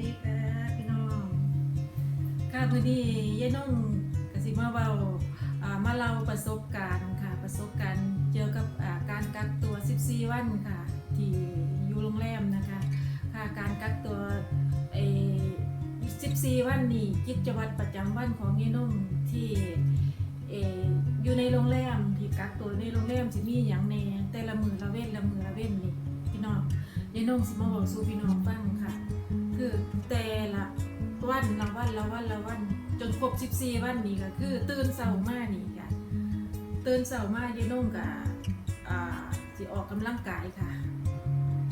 ดีค่ะพี่น้องค่ะพอดียายน้องกสิมาเบาอ่ามาเล่าประสบการณ์ค่ะ ประสบการณ์เกี่ยวกับอ่าการกักตัว 14 วันค่ะ ที่อยู่โรงแรมนะคะ ค่ะการกักตัวเอ14 วันนี่กิจวัตรประจำวันของยายน้องที่เอออยู่ในโรงแรมที่กักตัวในโรงแรมสิมีอย่างแหน่แต่ละมือละเว้นละมือละเว้นนี่พี่น้องยายน้องสิมาบอกสู่พี่น้องฟัง ละวันละวันละวัน จนครบ 14 วันนี่ก็คือ ตื่นเช้ามานี่ค่ะตื่นเช้ามาเยายนุ่งกับอ่าสิออกกำลังกายค่ะ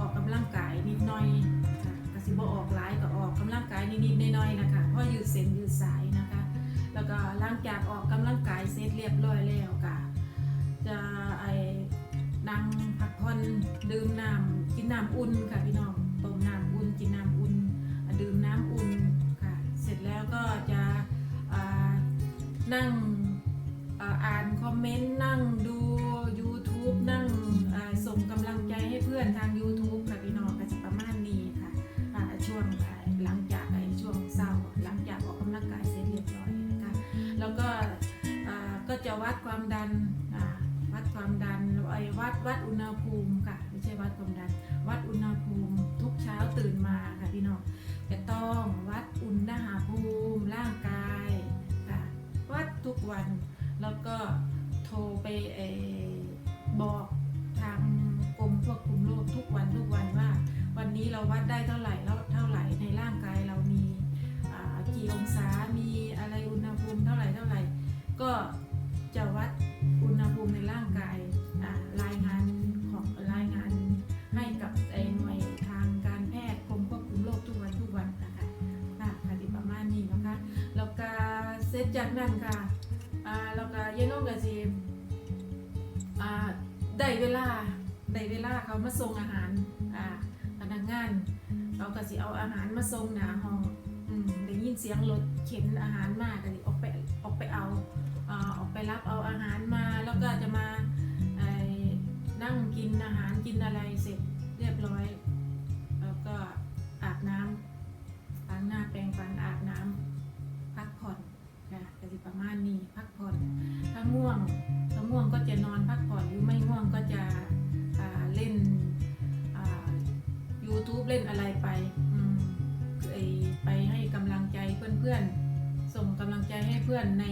ออกกำลังกายนิดหน่อยค่ะก็สิบ่ออกหลายก็ออกกำลังกายนิดๆหน่อยๆนะคะเพราะยืดเส้นยืดสายนะคะ แล้วก็หลังจากออกกำลังกายเสร็จเรียบร้อยแล้วก็จะไอ้นั่งพักผ่อนดื่มน้ำกินน้ำอุ่นค่ะพี่น้องต้มน้ำอุ่นกินน้ำอุ่นดื่มน้ำอุ่น แล้วก็จะนั่งอ่าอ่านคอมเมนต์นั่งดู YouTube นั่งส่งกำลังใจให้เพื่อนทาง YouTube ค่ะพี่น้องก็จะประมาณนี้ค่ะช่วงหลังจากช่วงเศร้าหลังจากออกกำลังกายเสร็จเรียบร้อยนะคะแล้วก็ก็จะวัดความดันวัดความดันไอ้วัดวัดอุณหภูมิค่ะไม่ใช่วัดความดัน วัน แล้วก็โทรไปอบอกทางกรมควบคุมโรคทุกวันทุกวันว่า วันนี้เราวัดได้เท่าไหร่แล้วเท่าไหร่ในร่างกายเรามีกี่องศามีอะไรอุณหภูมิเท่าไหร่เท่าไหร่ ก็จะวัดอุณหภูมิในร่างกายรายงานของรายงานให้กับไอ้หน่วยทางการแพทย์กรมควบคุมโรคทุกวันทุกวันนะคะค่ะค่ะประมาณนี้นะคะแล้วก็เสร็จจากนั้นค่ะ เวลาได้เวลาเขามาส่งอาหารอ่าพนักงานเขาก็สิเอาอาหารมาส่งหน้าห้องอืมได้ยินเสียงรถเข็นอาหารมาก็สิออกไปออกไปเอาอ่าออกไปรับเอาอาหารมาแล้วก็จะมานั่งกินอาหารกินอะไรเสร็จ YouTube เล่นอะไรไปไอไปให้กำลังใจเพื่อนๆ ส่งกำลังใจให้เพื่อนใน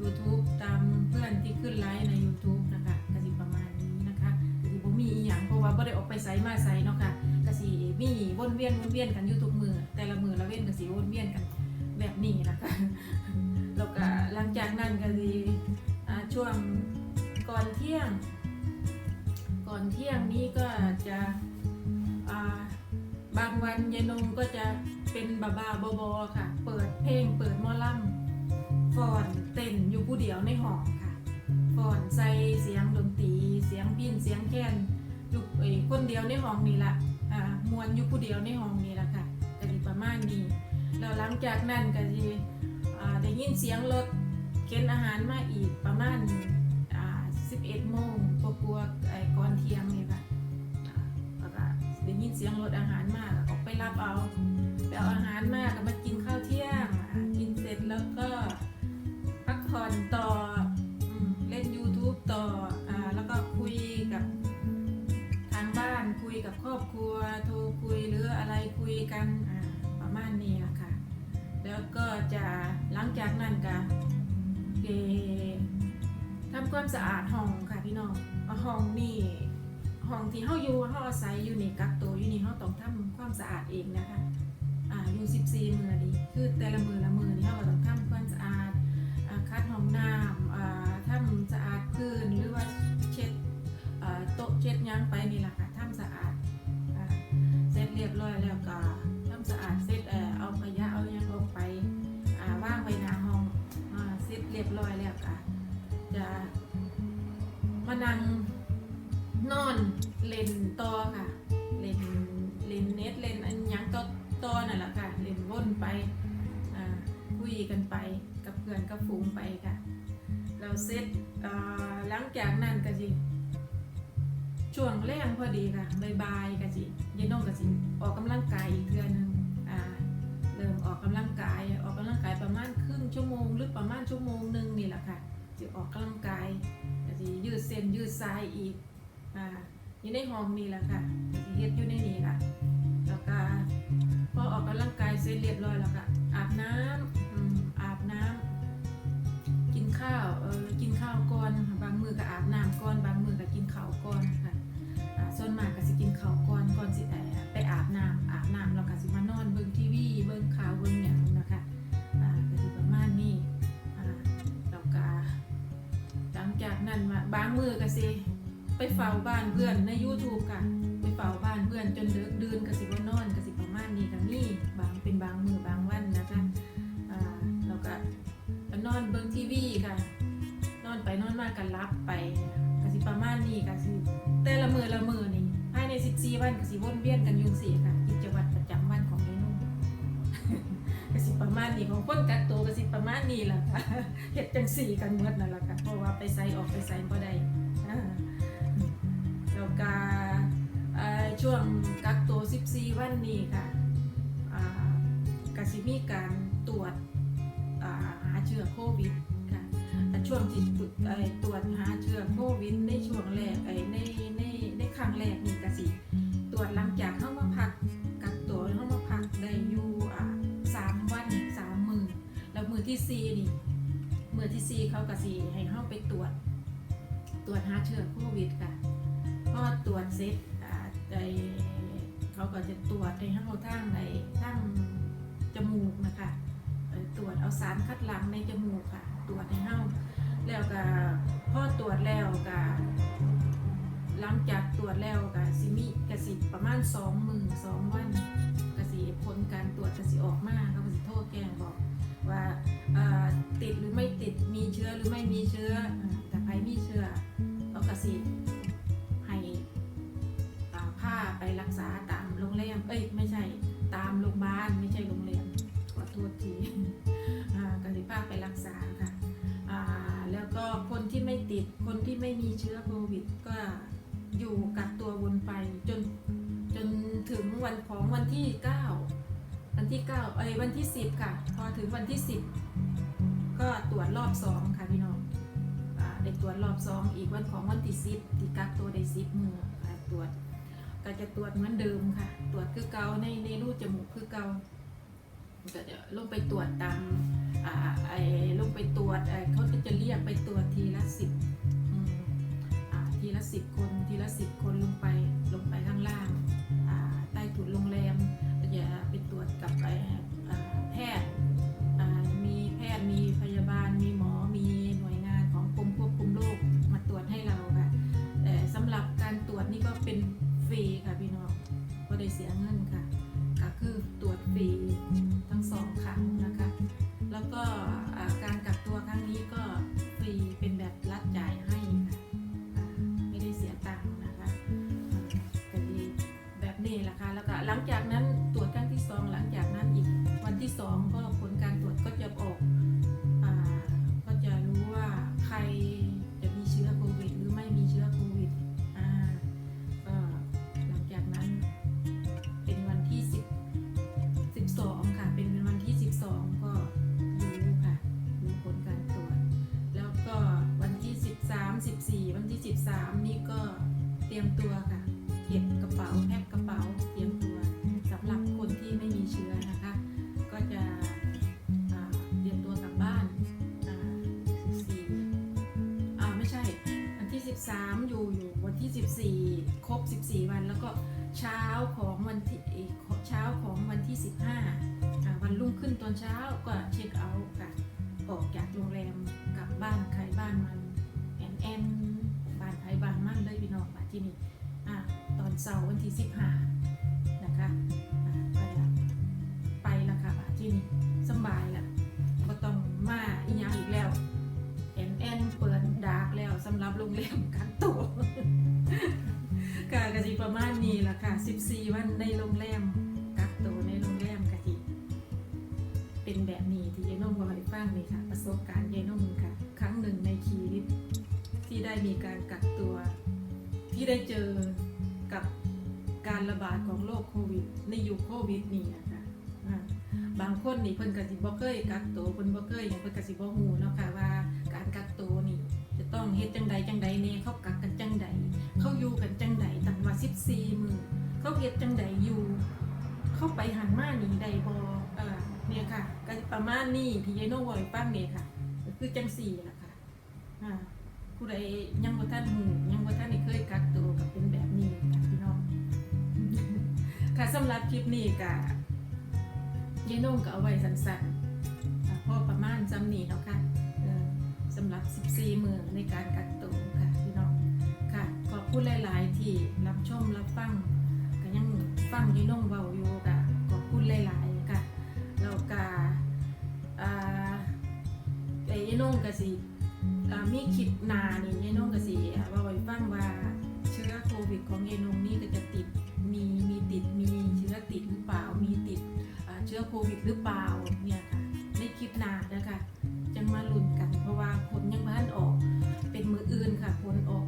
YouTube ตามเพื่อนที่ขึ้นไลฟ์ใน YouTube นะคะกสิประมาณนี้นะคะกสิบ่มีอีหยังเพราะว่าบ่ได้ออกไปไสมาไสเนาะค่ะกสิมีวนเวียนวนเวียนกันอยู่ทุกมือแต่ละมือละเว้นกสิวนเวียนกันแบบนี้นะคะแล้วก็หลังจากนั้นก็ บางวันยายนงก็จะเป็นบาบาบอบอค่ะ เปิดเพลงเปิดมอลำฟอนเต้นอยู่ผู้เดียวในห้องค่ะฟอนใส่เสียงดนตรีเสียงพินเสียงแค้นอยู่เอ้คนเดียวในห้องนี่ละอ่ามวนอยู่ผู้เดียวในห้องนี่ละค่ะก็สิประมาณนี้แล้วหลังจากนั้นก็สิอ่าได้ยินเสียงรถเข็นอาหารมาอีกประมาณอ่า11โมงกลัวไอ้ก่อนเที่ยงนี่ค่ะแล้วก็ได้ยินเสียงรถอาหารมาก รับเอาไปเอาอาหารมาก็มากินข้าวเที่ยงกินเสร็จแล้วก็พักผ่อนต่อเล่น YouTube ต่ออแล้วก็คุยกับทางบ้านคุยกับครอบครัวโทรคุยหรืออะไรคุยกันประมาณนี้ละค่ะ แล้วก็จะหลังจากนั้นก็เกทำความสะอาดห้องค่ะพี่น้องห้องนี่ห้องที่เฮาอยู่เฮาอาศัยอยู่นี่กักตัวอยู่นี่เฮาต้องท ความสะอาดเองนะคะอ่าอยู่ 14 มือนี้คือแต่ละมือละมือนี่เราต้องทำความสะอาดอ่าคัดห้องน้ำอ่าทำสะอาดพื้นหรือว่าเช็ดอ่าโต๊ะเช็ดยังไปนี่แหละค่ะทำสะอาดอ่าเสร็จเรียบร้อยแล้วก็ทำสะอาดเสร็จเออเอาขยะเอายังออกไปอ่าว่างไว้หน้าห้องอ่าเสร็จเรียบร้อยแล้วก็จะมานั่งนอนเล่นต่อค่ะเล่น เล่นเน็ตเล่นอันยังต่อต่อนั่นแหละค่ะเล่นว่นไปคุยกันไปกับเพื่อนกับฝูงไปค่ะ เราเซตหลังจากนั้นก็จิช่วงแรงพอดีค่ะบายบายกะจิยายน้องกะจิออกกำลังกายอีกเพื่อนนึงเริ่มออกกำลังกาย ออกกำลังกายประมาณครึ่งชั่วโมง หรือประมาณชั่วโมงหนึ่งนี่แหละค่ะจะออกกำลังกายกะจิยืดเส้นยืดสายอีกอ่า อยู่ในห้องนี่แหละค่ะสิเฮ็ดอยู่ในนี่ล่ะแล้วก็พอออกกำลังกายเสร็จเรียบร้อยแล้วก็อาบน้ำอืมอาบน้ำกินข้าวเออกินข้าวก่อนบางมือก็อาบน้ำก่อนบางมือก็กินข้าวก่อนค่ะอ่าส่วนมากก็สิกินข้าวก่อนก่อนสิไปไปอาบน้ำอาบน้ำแล้วก็สิมานอนเบิ่งทีวีเบิ่งข่าวเบิ่งหยังนะคะอ่าก็สิประมาณนี้อ่าแล้วก็หลังจากนั้นมาบางมือก็สิ ไปเฝ้าบ้านเพื่อนใน YouTube ค่ะ ไปเฝ้าบ้านเพื่อนจนดึกดื่นกสิบ่นอนกสิประมาณนี้ก็มีบางเป็นบางมือบางวันนะคะอ่าแล้วก็นอนเบิ่งทีวีค่ะ นอนไปนอนมาก็หลับไปกสิประมาณนี้ก็สิแต่ละมือละมือนี่ภายใน14วันกสิวนเวียนกันยู่งสี่ค่ะกิจวัตรประจำวันของยายนุ่มกสิประมาณนี้ของคนกักตัวกสิประมาณนี้แหละค่ะเฮ็ดจังสี่กันหมดนั่นแหละค่ะเพราะว่าไปไสออกไปไสบ่ได้ ช่วงกักตัว 14 วันนี้ค่ะก็สิมีการตรวจหาเชื้อโควิดค่ะแต่ช่วงที่ตรวจหาเชื้อโควิดในช่วงแรกไอ้ในในในครั้งแรกนี่กสิตรวจหลังจากเข้ามาพักกักตัวเข้ามาพักได้อยู่สามวันสามมือแล้วมือที่สี่นี่มือที่สี่เขากสิให้เข้าไปตรวจ ตรวจหาเชื้อโควิดค่ะพอตรวจเสร็จ ไอเขาก็จะตรวจให้เข้าทางในทางจมูกนะคะตรวจเอาสารคัดหลั่งในจมูกค่ะ ตรวจให้เข้าแล้วก็พ่อตรวจแล้วก็หลังจากตรวจแล้วก็สิมีกสิประมาณสองมือสองวันกสิผลการตรวจกสิออกมาเขาก็สิโทรแจ้งบอกว่าติดหรือไม่ติดมีเชื้อหรือไม่มีเชื้อแต่ใครมีเชื้อเขาก็สิามโรงพยาบาลไม่ใช่โรงแรมขอโทษทีอ่ากสิผ้าไปรักษาค่ะแล้วก็คนที่ไม่ติดคนที่ไม่มีเชื้อโควิด ก็อยู่กักตัววนไปจนจนถึงวันของวันที่ 9 วันที่9เอ้ยวันที่ 10 ค่ะ พอถึงวันที่ 10 ก็ตรวจรอบสองค่ะพี่น้องอได้ตรวจรอบสองอีกวันของวันที่10ที่กักตัวได้10มือค่ะตรวจก็จะตรวจเหมือนเดิมค่ะ ตรวจคือเกาในใน จมูกคือเกาก็จะลงไปตรวจตามอ่าไอ้ลงไปตรวจไอ้เขาจะเรียกไปตรวจทีละสิบอ่าทีละสิบคน ทีละสิบคนลงไปลงไปข้างล่างใต้ถุนลง งจากนั้นตรวจครั้งที่สองหลังจากนั้นอีกวันที่สองก็ผลการตรวจก็จะออกอ่าก็จะรู้ว่าใครจะมีเชื้อโควิด หรือไม่มีเชื้อโควิดอ่าก็หลังจากนั้นเป็นวันที่สิบ12 ค่ะ เป็นวันที่ 12 ก็รู้ค่ะรู้ผลการตรวจ แล้วก็วันที่ 13 14 วันที่ 13 นี่ก็เตรียมตัวค่ะ เก็บกระเป๋าแพ็คกระเป๋า 14 ครบ 14 วัน แล้วก็เช้าของวันที่เช้าของวันที่ 15อ่าวันรุ่งขึ้นตอนเช้าก็เช็คเอาท์ค่ะ ออกจากโรงแรมกลับบ้านใครบ้านมันแอนแอนบ้านใครบ้านมันเลยพี่น้องมาที่นี่ตอนเสาร์วันที่ 15 นะคะ ค่ะ14 วันในโรงแรมกักตัวในโรงแรมกะจิเป็นแบบนี้ที่ยายน้องบอกให้ฟังนี่ค่ะ ประสบการณ์ยายน้องค่ะ ครั้งหนึ่งในชีวิตที่ได้มีการกักตัว ที่ได้เจอกับการระบาดของโรคโควิดในยุคโควิดนี่นะคะบางคนนี่เพิ่นก็สิบ่เคยกักตัวเพิ่นบ่เคยหยังเพิ่นก็สิบ่ฮู้เนาะค่ะว่าการกักตัวนี่ จะต้องเฮ็ดจังใดจังใดแน่เขากัก ตั้งว่มือเขาเฮ็ดจังใดอยู่ เข้าไปหันมาหนี่ได้บ่เออเนี่ยค่ะก็ประมาณนี้ที่ยายโน้องเว้าให้ฟังนี่ยค่ะ คือจังซี่ละค่ะอ่าผู้ใดยังบ่ทันฮู้ยังบ่ทันได้เคยกักตัวก็เป็นแบบนี้ค่ะพี่น้องค่ะสำหรับคลิปนี้ก็ยายโน้องก็เอาไว้สั้นๆพอประมาณจำนี้เนาะค่ะสำหรับ 14 มื้อในการกัก ค่ะขอบคุณหลาย ๆ ที่รับชมรับฟังก็ยังฟังอยี่น้องเบาอยู่กะขอบคุณหลายๆค่ะแล้วก็อ่าไอ้ยี่น้องก็สิมีคลิปนานี่ยี่น้องก็สิเว่าไว้ฟังว่าเชื้อโควิดของยี่น้องนี่ก็จะติดมีมีติดมีเชื้อติดหรือเปล่ามีติดเชื้อโควิดหรือเปล่าเนี่ยค่ะในคลิปนานะคะจังมาลุ้นกัน เพราะว่าผลยังไม่ทันออกเป็นมืออื่นค่ะผลออก